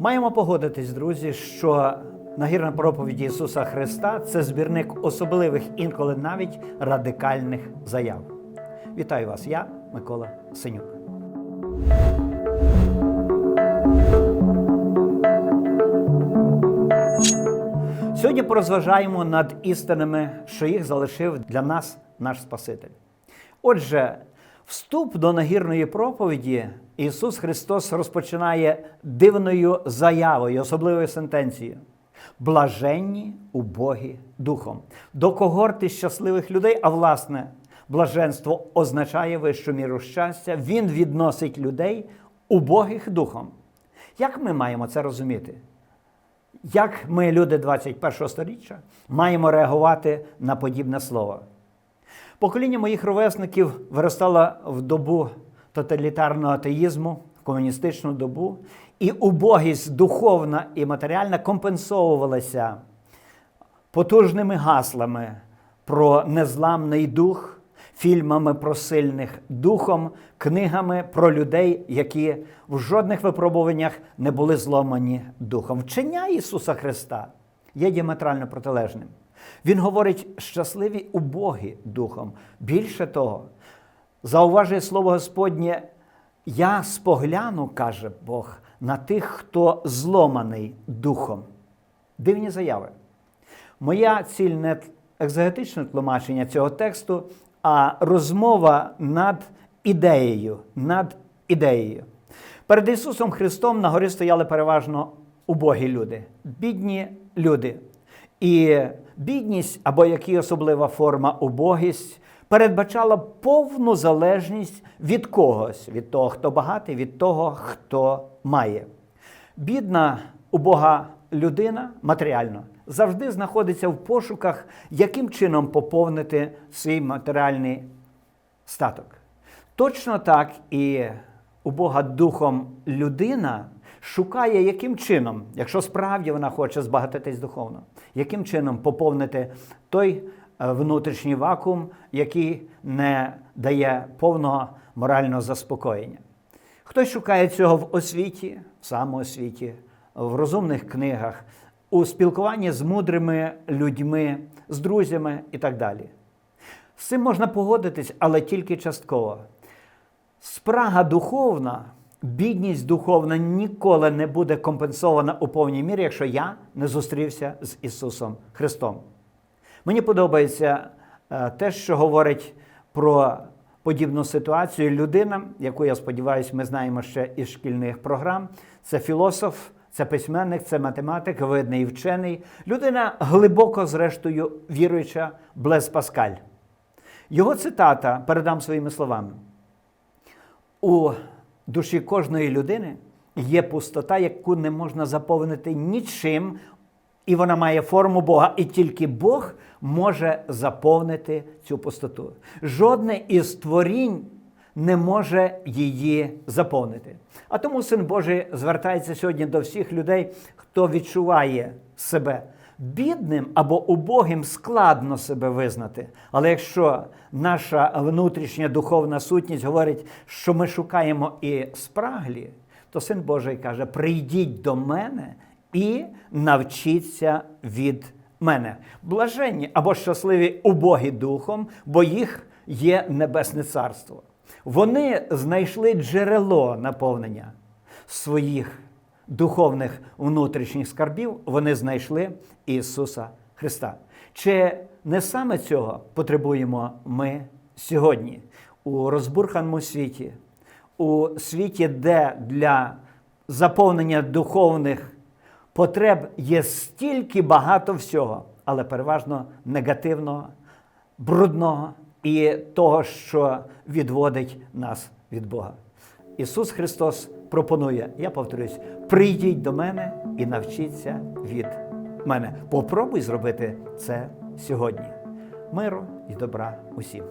Маємо погодитись, друзі, що нагірна проповіді Ісуса Христа це збірник особливих інколи навіть радикальних заяв. Вітаю вас, я Микола Синюк. Сьогодні порозважаємо над істинами, що їх залишив для нас наш Спаситель. Отже, вступ до нагірної проповіді Ісус Христос розпочинає дивною заявою, особливою сентенцією. Блаженні убогі духом. До когорти щасливих людей, а власне, блаженство означає вищу міру щастя. Він відносить людей убогих духом. Як ми маємо це розуміти? Як ми, люди 21 століття, маємо реагувати на подібне слово? Покоління моїх ровесників виростало в добу тоталітарного атеїзму, комуністичну добу, і убогість духовна і матеріальна компенсовувалася потужними гаслами про незламний дух, фільмами про сильних духом, книгами про людей, які в жодних випробуваннях не були зломані духом. Вчення Ісуса Христа є діаметрально протилежним. Він говорить щасливі убогі духом. Більше того, зауважує слово Господнє, я спогляну, каже Бог, на тих, хто зломаний духом. Дивні заяви. Моя ціль не екзегетичне тлумачення цього тексту, а розмова над ідеєю. Над ідеєю. Перед Ісусом Христом на горі стояли переважно убогі люди, бідні люди. І бідність, або як і особлива форма убогість, передбачала повну залежність від когось, від того, хто багатий, від того, хто має. Бідна, убога людина матеріально завжди знаходиться в пошуках, яким чином поповнити свій матеріальний статок. Точно так і убога духом людина шукає, яким чином, якщо справді вона хоче збагатитись духовно, яким чином поповнити той е, внутрішній вакуум, який не дає повного морального заспокоєння. Хтось шукає цього в освіті, в самоосвіті, в розумних книгах, у спілкуванні з мудрими людьми, з друзями і так далі. З цим можна погодитись, але тільки частково. Спрага духовна, бідність духовна ніколи не буде компенсована у повній мірі, якщо я не зустрівся з Ісусом Христом. Мені подобається е, те, що говорить про подібну ситуацію людина, яку я сподіваюся, ми знаємо ще із шкільних програм. Це філософ, це письменник, це математик, видний вчений. Людина глибоко, зрештою, віруюча Блес Паскаль. Його цитата передам своїми словами. У душі кожної людини є пустота, яку не можна заповнити нічим, і вона має форму Бога, і тільки Бог може заповнити цю пустоту. Жодне із творінь не може її заповнити. А тому Син Божий звертається сьогодні до всіх людей, хто відчуває себе бідним або убогим, складно себе визнати. Але якщо наша внутрішня духовна сутність говорить, що ми шукаємо і спраглі, то Син Божий каже: прийдіть до мене і навчіться від мене. Блаженні або щасливі убогі духом, бо їх є небесне царство. Вони знайшли джерело наповнення своїх духовних внутрішніх скарбів, вони знайшли Ісуса Христа. Чи не саме цього потребуємо ми сьогодні у розбурханому світі, у світі, де для заповнення духовних потреб є стільки багато всього, але переважно негативного, брудного і того, що відводить нас від Бога. Ісус Христос пропонує, я повторюсь, прийдіть до мене і навчіться від мене. Попробуй зробити це сьогодні. Миру і добра усім.